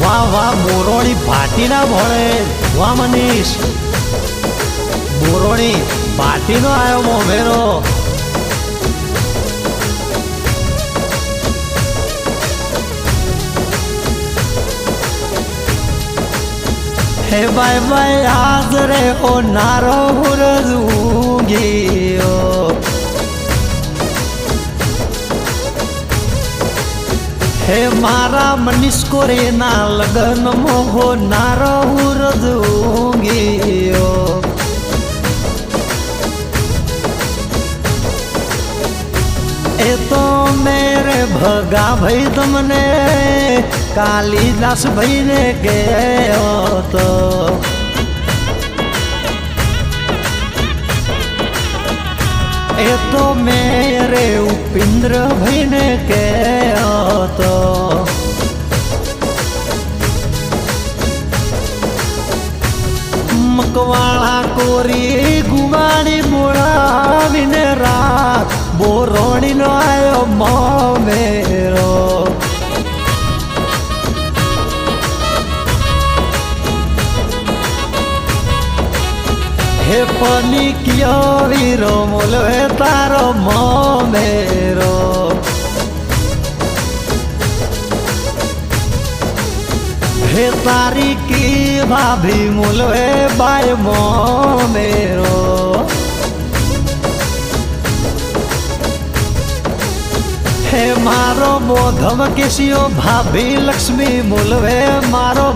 વાહ વાહ બોરોણી ભાટીના ભણે વાહ મનીષ બોરોણી ભાટીનો આવ્યો મોમેરો હે બાય બાય આજ રે ઓ નારો હુરજુંગીઓ હે મારા મનીષ કોરેના લગન મોહો નારો હુરજુંગીઓ એ તો મેરે ભગા ભાઈ તમને કાલિદાસ ભાઈને ગયો તો એ તો મેરે ઉપિન્દ્ર ભાઈને ગયો તો મકવાળા કોરી ગુવાણી હે પની કિયો વીરો મોલવે તારો મોમેરો. હે તારી કી ભાભી મુલવે બાય મોમેરો. હે મારો મોધમ કેશિયો ભાભી લક્ષ્મી મુલવે મારો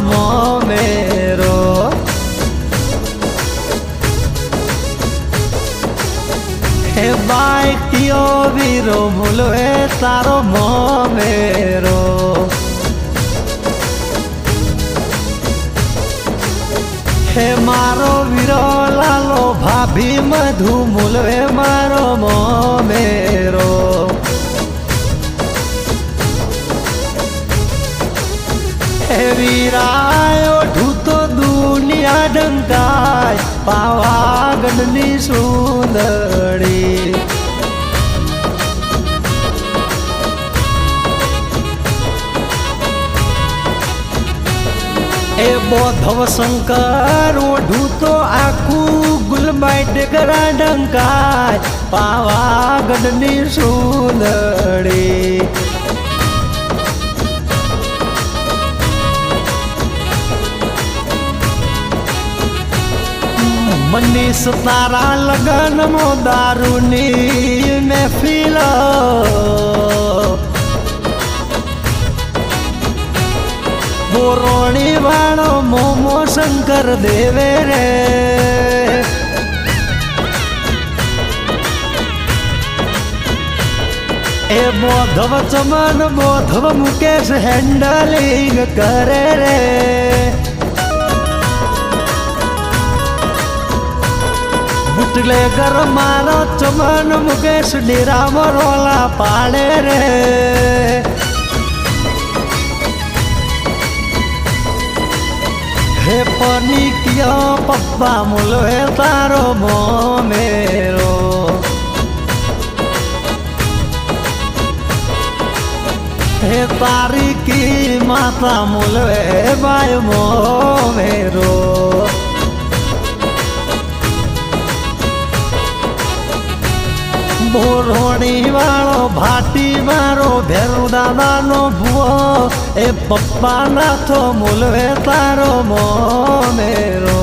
हे बाइक टियो वीरो भूलो ए तारो मो मेरो हे मारो वीरो लालो भाभी मधु मूलो ए मारो मो એ બોધવ શંકર ઓઢું તો આખું ગુલબાઈ ડેકરા ડંકાય, પાવાગઢની સુંદરી. મનીષ તારા લગનમાં દારૂની મહેફિલ શંકર દેવે રે એ મોધવ ચમન મોધવ મુકેશ હેન્ડલિંગ કરે રે બુટલે ઘર મારો ચમન મુકેશ ડીરામ રોલા પાડે રે કિયો પપ્પા મુલવે તારો મોમેરો હે તારી કી માતા મુલવે બાય મોમેરો બોરોણી વાળો ભાટી મારો ભેરુ દાદાનો ભૂવો એ પપ્પા નાથો મુલવે તારો મોમેરો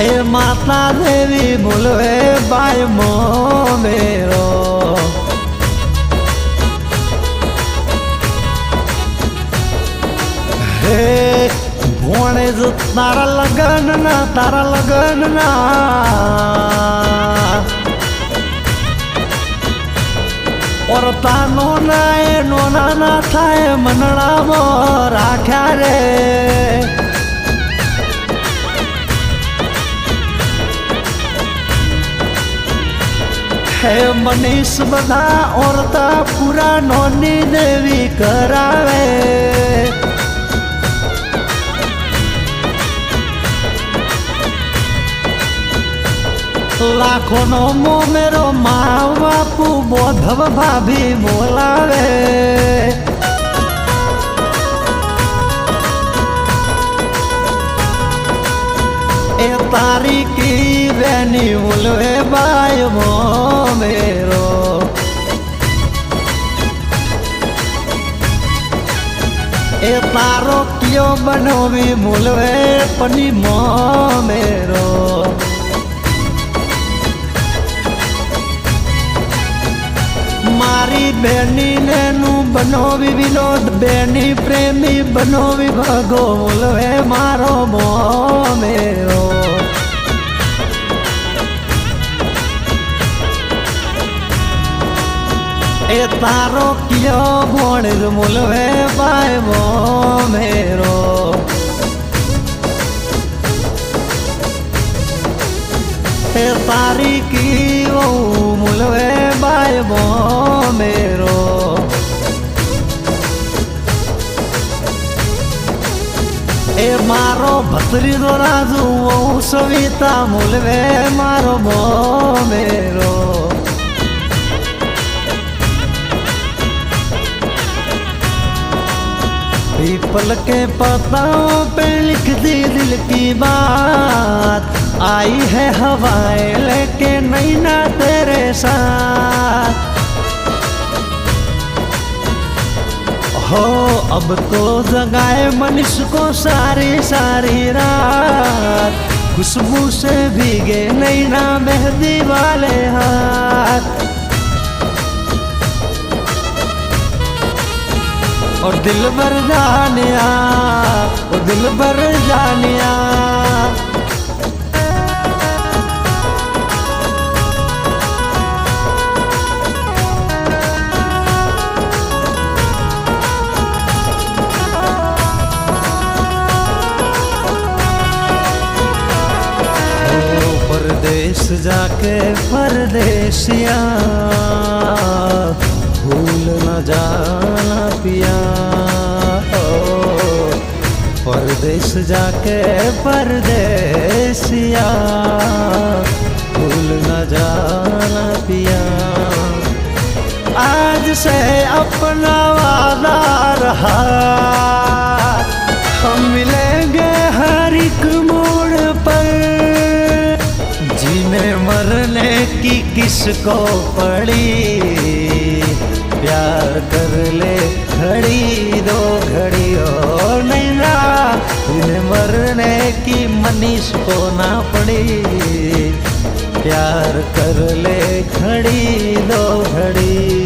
એ માતા દેવી બોલવે બાય મોમેરો. હે ભોણે જ તારા લગન ના તારા લગન ના ઓરતાનો ના એ નોના ના થાય મનડામાં રાખ્યા રે. છે મનીષ બધા ઓરતા પુરાણોની દેવી કરાવે. લાખોનો મોમેરો મા બાપુ બોધવ ભાભી બોલાવે. એ તારો કયો બનોવી મૂલવે પની મોમેરો મારી બેની નેનું બનોવી વિનોદ, બેની પ્રેમી બનોવી ભગો મૂલવે, મારો મોમેરો એ તારો કયો ભોણ મૂલવે બાય મોમેરો એ તારી કીઓ મૂલવે બાય મોમેરો એ મારો ભત્રીજો રાજુ સવિતા મુલવે મારો મોમેરો पीपल के पत्ताओं पे लिख दी दिल की बात। आई है हवाएँ लेके नैना तेरे साथ। हो, अब तो जगाए मनुष्य को सारी सारी रात। खुशबू से भीगे नैना मेहंदी वाले हाथ। और दिल भर जानिया और दिल भर जानिया। परदेश जाके परदेसिया भूल न जाना पिया। ओ परदेश जाके परदेसिया। भूल न जाना पिया। आज से अपना वादा रहा। हम मिलेंगे हर एक मोड़ पर। जीने मरने की किसको पड़ी? प्यार कर ले घड़ी, दो घड़ी और नहीं इन्हें मरने की मनीष को ना पड़ी। प्यार कर ले घड़ी, दो घड़ी।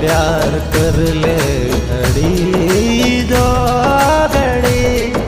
प्यार कर ले घड़ी, दो घड़ी।